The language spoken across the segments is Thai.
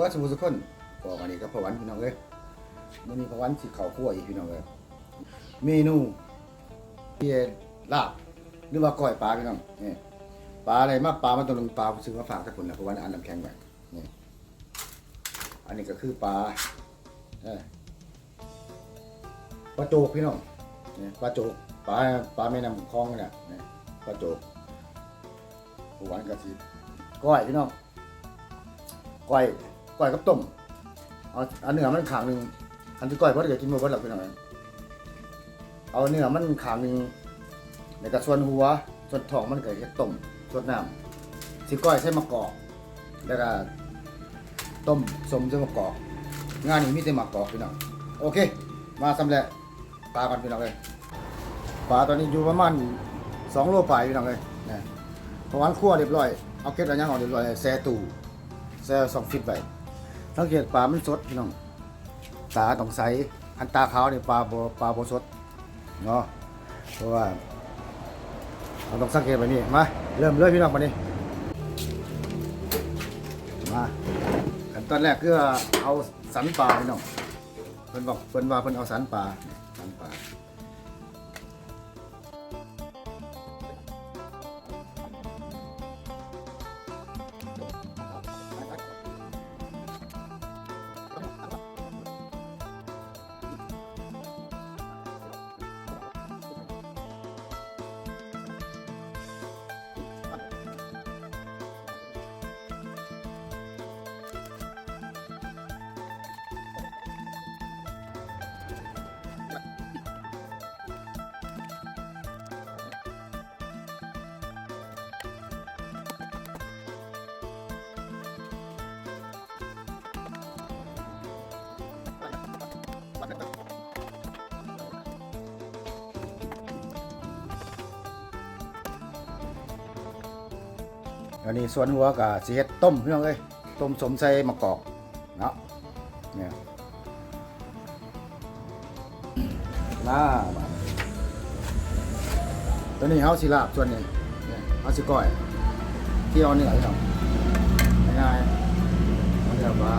บิร์ดสมุทรสุคนบอกอันนี้ก็พะวันพี่น้องเอ้ยมันมีพะวันสิเข้าครัวอีกพี่น้องเอ้ยเมนูเปียลาบหรือว่าก้อยปลาพี่น้องนี่ปลาอะไรมาปลามันต้องลงปลาซื้อมาฝากกับคนนะพราะว่าอันน้ำแข็งไว้นี่อันนี้ก็คือปลาปลาโจกพี่น้องนี่ปลาโจกปลาปลาแม่น้ำคลองเนี่นนี่ปลาโจกพะวันกะทิก้อยพี่น้องก้อย ก้อยกับต้มเอาเอาเนื้อมันขางหนึ่งอันที่ก้อยเพราะเดี๋ยวกินหมดหรอกพี่น้องเอาเนื้อมันขางหนึ่งในกระส่วนหัวส่วนท้องมันเกิดเฮ็ดต้มส่วนน้ำสิก้อยใส่มะกอกแล้วก็ต้มสมใส่มะกอกงานนี้มีแต่มะกอกพี่น้องโอเค มาสำเร็จปลากันพี่น้องเลยปลาตอนนี้อยู่ประมาณสองโลปลายพี่น้องเลยนะพราะวันคั่วเรียบร้อยเอาเก็ดอะไรย่างออกเรียบร้อยแช่ตู้แซ่สองฟิตไป สังเกตปลามันสดพี่น้อง ตาต้องใส อันตาขาวเนี่ยปลาบ่ปลาบสด เนาะ เพราะว่าเราต้องสังเกตแบบนี้มา เริ่มเลยพี่น้องมานี่มาขั้นตอนแรกคือเอาสันปลาพี่น้องเพิ่นบอกเพิ่นว่าเพิ่นเอาสันปลา อันนี้ส่วนหัวกับสีเฮ็ดต้มพี่น้องเอ้ยต้มสมใส่มะกอกเนาะเนี่ยมาบาตัวนี้เฮาสิลาบส่วนนี้เนี่ยเฮาสิก้อย ที่เอาเนื้อพี่น้องง่ายๆเอาเนื้อมา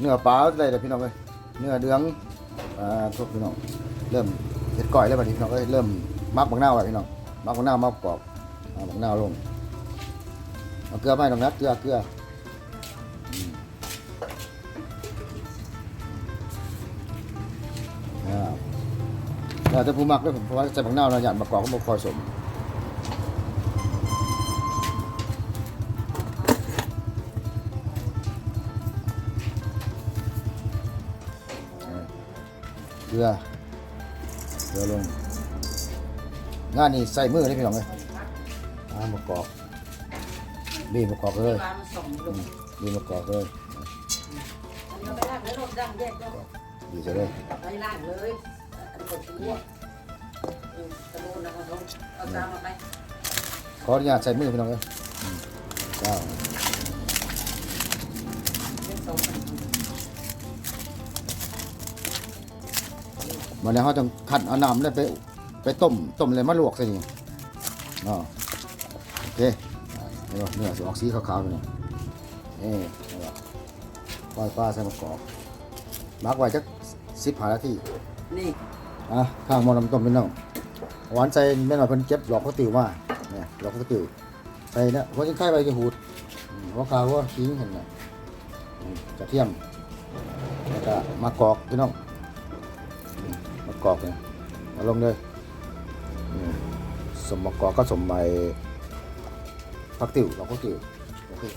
เนื้อปลาอะไรเด้อพี่น้องเอ้ยเนื้อเดืองอ่าทุกพี่น้องเริ่มเห็ดก้อยแล้วบัดนี้พี่น้องเอ้ยเริ่มมักบักนาวแล้วพี่น้องมักบักนามักกรอบเอาบักนาลงเอาเกลือไปน้องนัดเกลือเกลืออืมอ่าแล้วแต่ผู้มักด้วยผมเพราะว่าใส่บักนาเราอยากบักกรอบก็บ่คอยสม ลือเกลือลงงานนี้ใส่มือเลยพี่น้องเลยอ่ามะกอกบีบมะกอกเลยปลาส่งลอืงมบีบมะกอกเลยอันนี้ไปล่างแล้วลงดังแยกแล้วบีบใส่เลยไปล่างเลยอันกดชั่วตะโกนนะครับผมเอาตามมาไปขออนุญาตใส่มือพี่น้องเลยอืมเจ้าเป็นสอง วันนี้เขาต้องขัดเอาน้ำแล้วไปไปต้มต้มเลยมาลวกใส่นี่เนาะโอเคอ่าเดี๋ยวเนื้อสิออกสีขาวๆไปหน่อยเอ๊ะปล่อยปลาใส่มะกอกมักไว้จักสิบห้านาทีนี่อะข้างหมอน้ำต้มเป็นน้องหวานใจแม่หน่อยเพิ่นเก็บหลอกข้าวติ๋วมาเนี่ยหลอกข้าวติ๋วใส่เนี่ยหัวจิ้งไข่ใบกระหูดอืมหัวขาวหัวขิงเห็นไหมอืมกระเทียมแล้วก็มะกอกพี่น้องอืมมะ กอกเนี่ยเอาลงเลยสมกอกก็สมใบผักติ๋วหลอกข้าวติ๋ว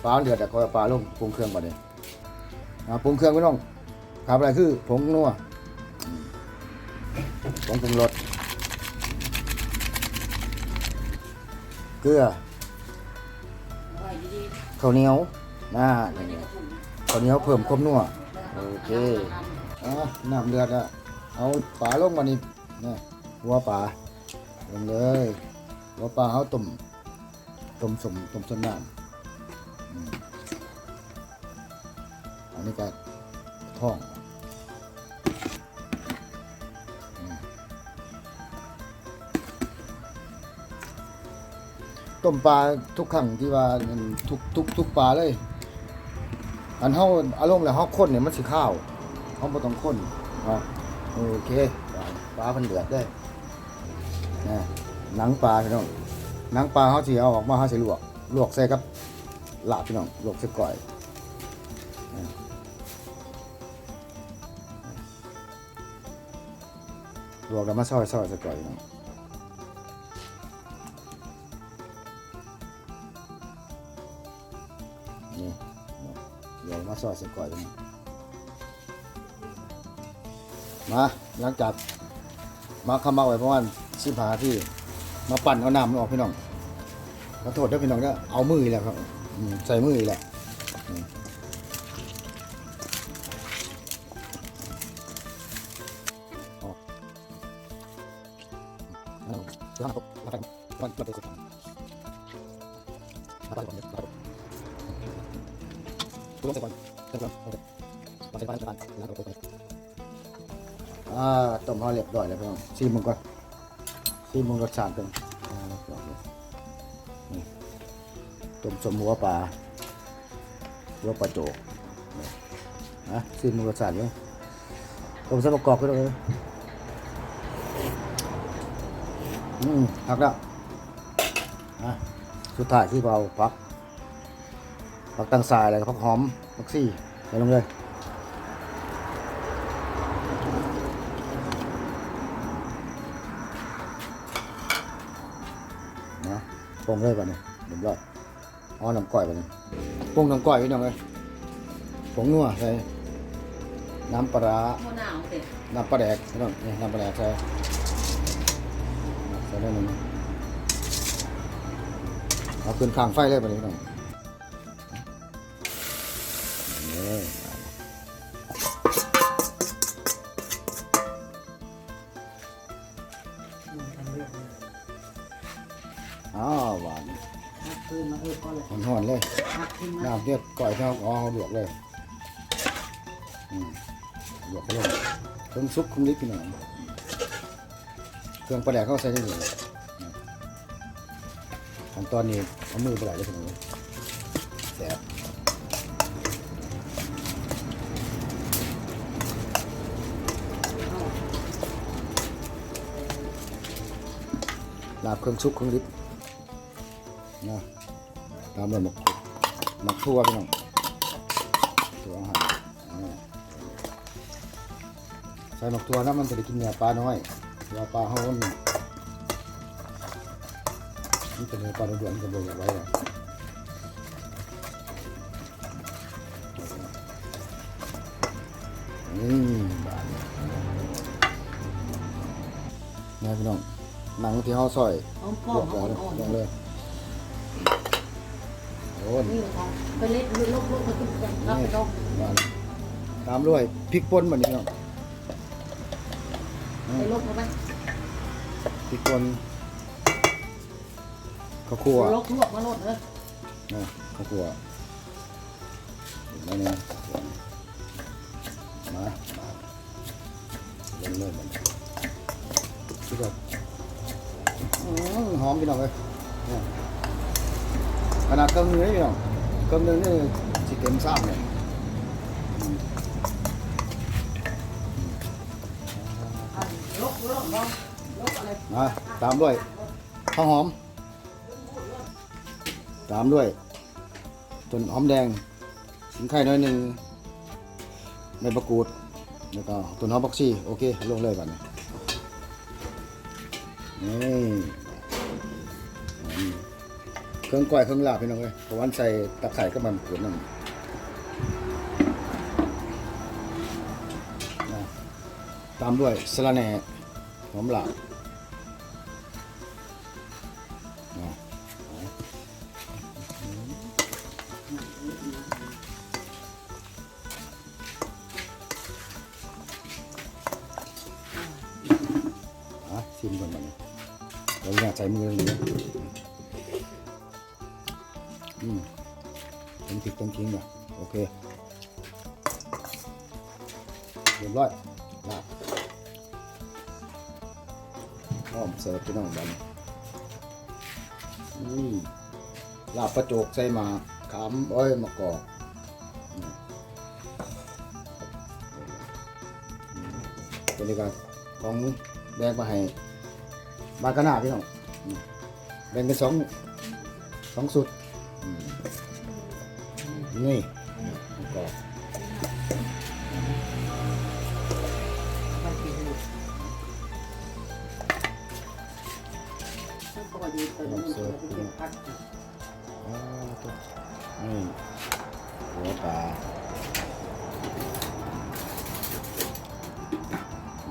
ปลาเดือดแต่ก็ปลาลงปรุงเครื่องก่อนเลยอ่าปรุงเครื่องพี่น้องครับอะไรคือผงนัวผงปรุงรสเกลือข้าวเหนียวน่าๆไม่ได้กระถุงข้าวเหนียวเพิ่มความนัวโอเคอะน้ำเดือดอะ เอาปลาลงมานี่นี่หัวปลาลงเลยหัวปลาเขาต้มต้มสมต้มสมน้ำอันนี้ก็ท้องต้มปลาทุกครั้งที่ว่าทุกทุกทุกปลาเลย อันเฮาอารมณ์แล้วเฮาข้นเนี่ยมันสิข้าวเฮาบ่ต้องข้นเนาะ โอเคปลาเพิ่นเดือดเด้นะหนังปลาพี่น้องหนังปลาเฮาสิเอาออกมาเฮาสิลวกลวกใส่กับหลาบพี่น้องลวกใส่ก้อยลวกแล้วมาซอยซอยใส่ก้อยพี่น้องนี่เดี๋ยวมาซอยใส่ก่อยกัน มาหลังจากมาคำมาไว้ประมาณสิบหาที่มาปั่นเอาน้ำมันออกพี่น้องขอโทษด้วยพี่น้องก็เอามือแล้วครับใส่มือแล้วอืมอ๋อเอาเดี๋ยวเราเราไปก่อนเราไปสุด อ่าต้มห่อเรียบร้อยแล้วพี่น้องชิมมึงก่อนชิมมึงรสชาติเรียบร้อยเลยนี่ต้มสมหัวปลาหัวปลาโจกนะชิมมึงรสชาติเลยต้มใส่ประกอบก็ได้เลยอืมหักแล้วอะสุดท้ายที่เราพักผักตังสายอะไรกักหอมผักซี่ใส่ลงเลยนะ ปรุงเลยป่ะเนี่ยเรียบร้อยอ๋อน้ำก้อยป่ะเนี่ยปรุงน้ำก้อยพี่น้องเลยผงนัวใส่น้ำปลาร้ามะนาวเด็ดน้ำปลาแดกพี่น้องนี่น้ำปลาแดกใส่ใส่ได้หนึ่งเอาขึ้นข้างไฟเลยป่ะเนี่ยพี่น้องนี่ น้ำเรียก่อยเท่าอ๋อลวกเลยอืมลวกไปเลยเครื่องซุปเครื่องลิปพี่องเครื่องปลาแดกเข้าใส่ได้เลยขั้นตอนนี้เอามือปไหลได้ถึงเลยแบลาบเครื่องซุปเครื่องลิปนะตามเลยมก หมกทั่วพี่น้องทั่วอาหารอ่าใส่หมกทั่วนะมันจะได้กินเนื้อปลาน้อยเนื้อปลาเขามันนี่เป็นเนื้อปลาด่วนๆก็บอกเอาไว้แล้วนี่บานนี่พี่น้องหนังที่เขาซอยเอาปลอวกกเอาแล้วอ่อนลงเลยโด นนี่ของไปเล็ดลุกลุกมาตุ้มกันรับไปลงมาตามด้วยพริกป่นแบบนี้เนาะอืไปมลุกมาไหมพริกป่นข้าวคั่วลุกลวกมาลดเลยนะข้าวคั่วมาเนี่ยมามาเริ่มเริ่มมันที่แบบหอมพี่น้องเลยเนี่ย ขนาดเครื่องนึงนี่พี่น้องเครื่องนึงนี่สิเต็มซ้ำเนี่ยมาตามด้วยข้าวหอม ตามด้วยต้นหอมแดงสิงไข่น้อยหนึ่งใบมะกรูดแล้วก็ต้นหอมบักชีโอเคลงเลยบัดนี้นี่ เครื่องก้อยเครื่องลาบพี่น้องเอ้ยเพราะวันใส่ตะไคร้ก็มันขวนน้ำนตามด้วยสะระแหน่หอมลาบนะอะชิมก่อนมันเราอยากใส่มือเลย เป็นพริกเนกิ้งว่ะโอเคเรียบร้อยลาบหอมเสิร์ฟพี่น้องบัดนนี่ลาบประโจกใส่มาขามอ้อยมะกอกอืมเป็นรายการของแบ่งมาให้บานกะนาพี่น้องแบ่งเป็นสองสองสุด นี่มะกอกไปกินดูก็ดีตัวนี้มันเป็นพัดอ่าตัวนี่หัวปลา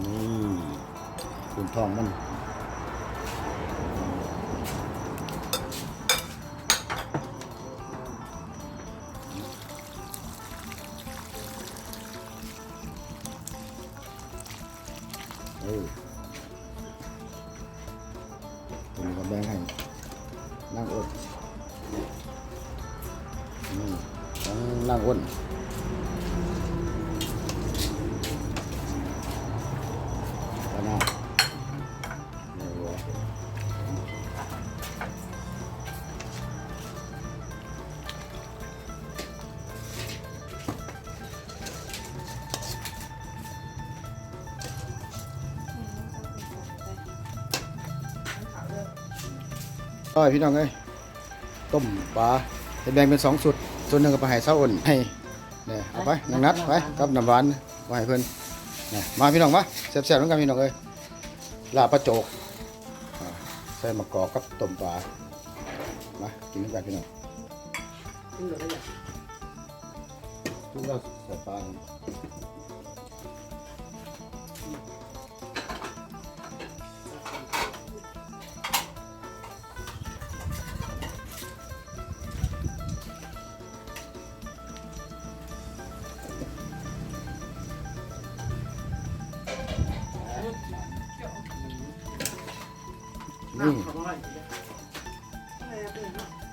นี่คุณทองมัน เก็พี่น้องเอ้ยต้มปลาจะแบ่งเป็นสองสุดส่วนหนึ่งก็ไปให้เศร้าอ่อนให้เนี่ยเอาไปนางนัดไปกับน้ำหวานไว้ให้เพิ่นเนี่ยมาพี่น้องมาแซ่บๆน้องกันพี่น้องเอ้ยลาบปลาโจกอ่าใส่มะกอกกับต้มปลามากินกันพี่น้องกินหมดแล้วเนี่ยทุกเราใส่ปลา่ง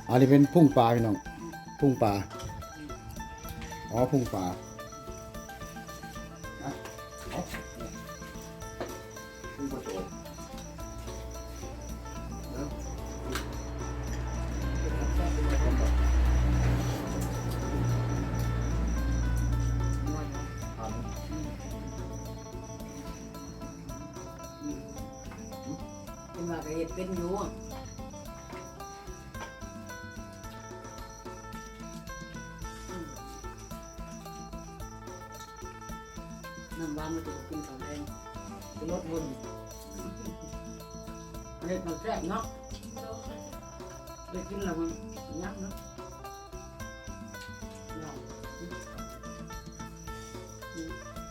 อันนี้เป็นพุ่งปลาพี่น้อง พุ่งปลา อ๋อ พุ่งปลา ว่าก็เห็ดเป็นอยู่น้ำหวานมันจะกินข้าวแดงเป็นรสวนอันนี้มันแซ่บเนาะได้กินแล้วมันยักเนาะ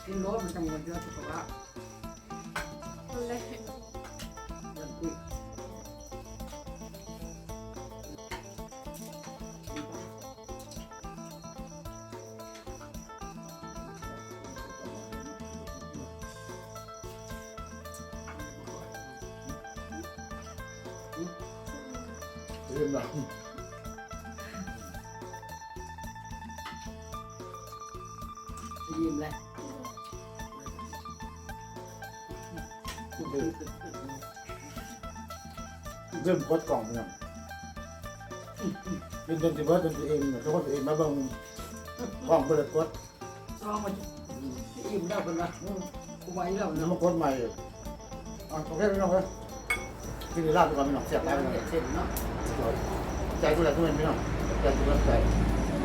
กินรสมันจังหวะเยอะสุขภาพ เริ่มแล้วยิ้มแล้วเริ่มกดกล่องพี่น้องเป็นจนสิเบิร์ดจนสิเองทุกคนสิเองมาเบิ่งกล่องเปิดกดซ้อมมายิ้มแล้วเป็นว่ากูไหวแล้วแล้วเนาะมากดใหม่อะโอเคพี่น้องครับกินลาบดีกว่าพี่น้องเสียบลาบพี่น้องเสร็จเนาะ ใจกูแลตัวเองพี่น้องใจกูแลใจ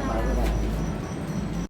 หมายไม่ได้